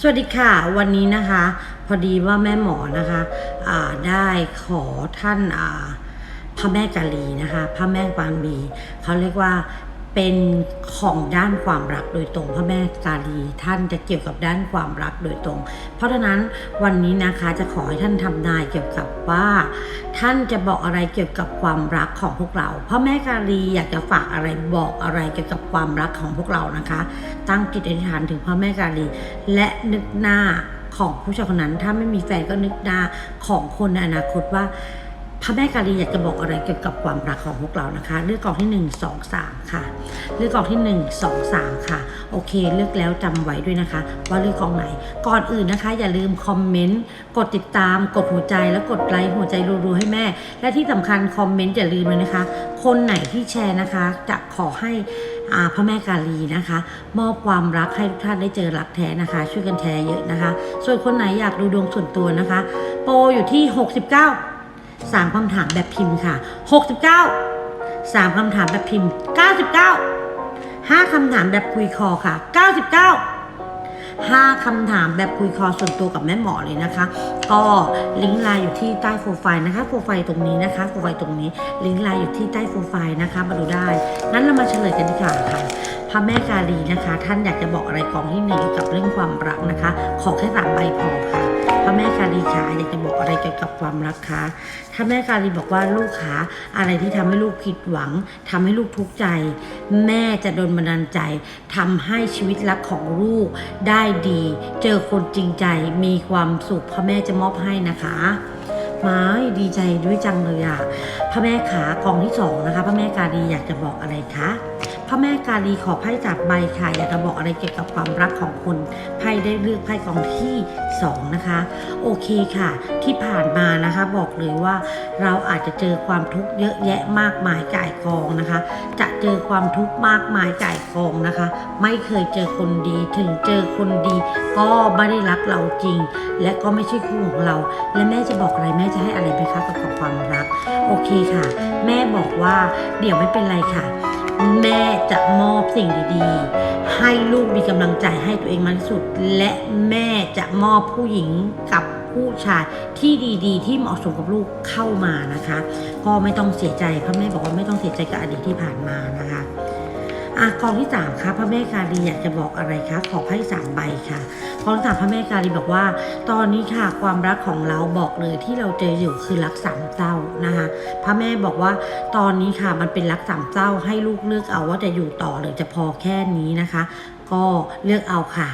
สวัสดีค่ะ วันนี้นะคะ พอดีว่าแม่หมอนะคะได้ขอท่านพระแม่กาลีนะคะ พระแม่ปางมีเขาเรียกว่า เป็นของด้านความรักโดยตรงพระแม่กาลีท่านจะเกี่ยวกับด้านความรักโดยตรง เพราะฉะนั้นวันนี้นะคะจะขอให้ท่านทำนายเกี่ยวกับว่า ท่านจะบอกอะไรเกี่ยวกับความรักของพวกเราพระแม่กาลีอยากจะฝากอะไรบอกอะไรเกี่ยวกับความรักของพวกเรานะคะ ตั้งจิตอธิษฐานถึงพระแม่กาลี และนึกหน้าของผู้ชายคนนั้นถ้าไม่มีแฟนก็นึกหน้าของคนในอนาคตว่า พระแม่กาลีอยากจะบอกอะไรเกี่ยวกับความรักของพวกเรานะคะ เลือกกองที่ 1 2 3 ค่ะ เลือกกองที่ 1 2 3 ค่ะ โอเค เลือกแล้วจำไว้ด้วยนะคะ ว่าเลือกกองไหน ก่อนอื่นนะคะ อย่าลืมคอมเมนต์กดติดตาม กดหัวใจแล้วกดไลค์หัวใจรัวๆให้แม่ และที่สำคัญคอมเมนต์อย่าลืมเลยนะคะ คนไหนที่แชร์นะคะ จะขอให้อาพระแม่กาลีนะคะ มอบความรักให้ทุกท่านได้เจอรักแท้นะคะ ช่วยกันแชร์เยอะนะคะ ส่วนคนไหนอยากดูดวงส่วนตัวนะคะ โปรอยู่ที่ 69 สามคำถามแบบพิมพ์ค่ะ 69สามคำถามแบบพิมพ์ 99ห้าคำถามแบบคุยคอค่ะ 99ห้าคำถามแบบคุยคอส่วนตัวกับแม่หมอเลยนะคะ ก็ลิงก์ไลน์อยู่ที่ใต้โปรไฟล์นะคะ โปรไฟล์ตรงนี้นะคะ โปรไฟล์ตรงนี้ ลิงก์ไลน์อยู่ที่ใต้โปรไฟล์นะคะ มาดูได้ งั้นเรามาเฉลยกันดีกว่าค่ะ พระแม่กาลีนะคะ ท่านอยากจะบอกอะไรกองที่หนึ่งเกี่ยวกับเรื่องความรักนะคะ ขอแค่สามใบพอค่ะ พระแม่กาลีขาอยากจะบอกอะไรเกี่ยวกับความรักคะถ้าแม่กาลีบอกว่าลูกขาอะไรที่ทำให้ลูกผิดหวังทำให้ลูกทุกข์ใจ แม่จะโดนบันดาลใจทำให้ชีวิตรักของลูกได้ดี เจอคนจริงใจมีความสุขพระแม่จะมอบให้นะคะม่ดีใจด้วยจังเลยอะพระแม่ขากองที่สองนะคะ พระแม่กาลีอยากจะบอกอะไรคะ พระแม่กาลีขอไพ่จากใบค่ะ อยากจะบอกอะไรเกี่ยวกับความรักของคุณไพ่ได้เลือกไพ่กองที่สองนะคะ โอเคค่ะ ที่ผ่านมานะคะ บอกเลยว่าเราอาจจะเจอความทุกข์เยอะแยะมากมายก่ายกองนะคะ จะเจอความทุกข์มากมายก่ายกองนะคะ ไม่เคยเจอคนดีถึงเจอคนดี ก็ไม่ได้รักเราจริง และก็ไม่ใช่คู่ของเรา และแม่จะบอกอะไรแม่จะให้อะไรไหมคะเกี่ยวกับความรัก โอเคค่ะ แม่บอกว่าเดี๋ยวไม่เป็นไรค่ะ แม่จะมอบสิ่งดีๆ ให้ลูกมีกำลังใจให้ตัวเองมากที่สุด และแม่จะมอบผู้หญิงกับผู้ชายที่ดีๆ ที่เหมาะสมกับลูกเข้ามานะคะ ก็ไม่ต้องเสียใจเพราะแม่บอกว่าไม่ต้องเสียใจกับอดีตที่ผ่านมานะคะ อะกองที่สามคะพระแม่กาลีอยากจะบอกอะไรคะขอไพ่สามใบค่ะกองที่สามพระแม่กาลีบอกว่า ตอนนี้ค่ะความรักของเราบอกเลยที่เราเจออยู่คือรักสามเศร้านะคะพระแม่บอกว่าตอนนี้ค่ะมันเป็นรักสามเศร้าให้ลูกเลือกเอาว่าจะอยู่ต่อหรือจะพอแค่นี้นะคะ ก็เลือกเอาค่ะ